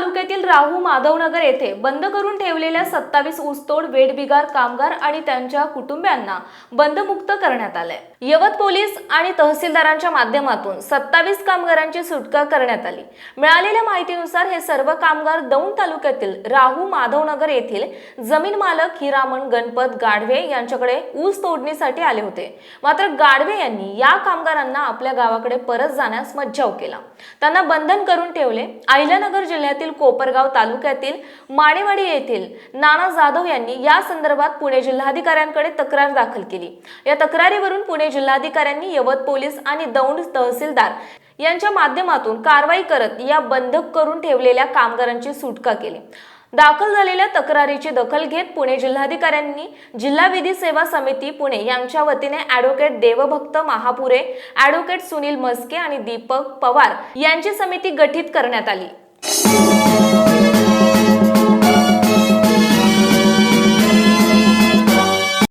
तालुक्यातील राहू माधवनगर येथे बंद करून ठेवलेल्या सत्तावीस ऊसतोड वेठबिगार कामगार आणि त्यांच्या कुटुंबियांना बंदमुक्त करण्यात आले यवत पोलीस आणि तहसीलदारांच्या माध्यमातून सत्तावीस कामगारांची सुटका करण्यात आली. मिळालेल्या माहितीनुसार हे सर्व कामगार दौंड तालुक्यातील राहू माधवनगर येथील जमीन मालक हिरामण गणपत गाढवे यांच्याकडे ऊस तोडणीसाठी आले होते. मात्र गाढवे यांनी या कामगारांना आपल्या गावाकडे परत जाण्यास मज्जाव केला. त्यांना बंधन करून ठेवले. अहिल्यानगर जिल्ह्यातील कोपरगाव तालुक्यातील माणेवाडी येथील नाना जाधव यांनी या संदर्भात पुणे जिल्हाधिकाऱ्यांकडे तक्रार दाखल केली. या तक्रारीवरून पुणे जिल्हाधिकाऱ्यांनी यवत पोलीस आणि दौंड तहसीलदार यांच्या माध्यमातून कारवाई करत या बंधक करून ठेवलेल्या कामगारांची सुटका केली. दाखल झालेल्या तक्रारीची दखल घेत पुणे जिल्हाधिकाऱ्यांनी जिल्हा विधी सेवा समिती पुणे यांच्या वतीने ॲडव्होकेट देवभक्त महापुरे ॲडव्होकेट सुनील मस्के आणि दीपक पवार यांची समिती गठीत करण्यात आली. Thank you.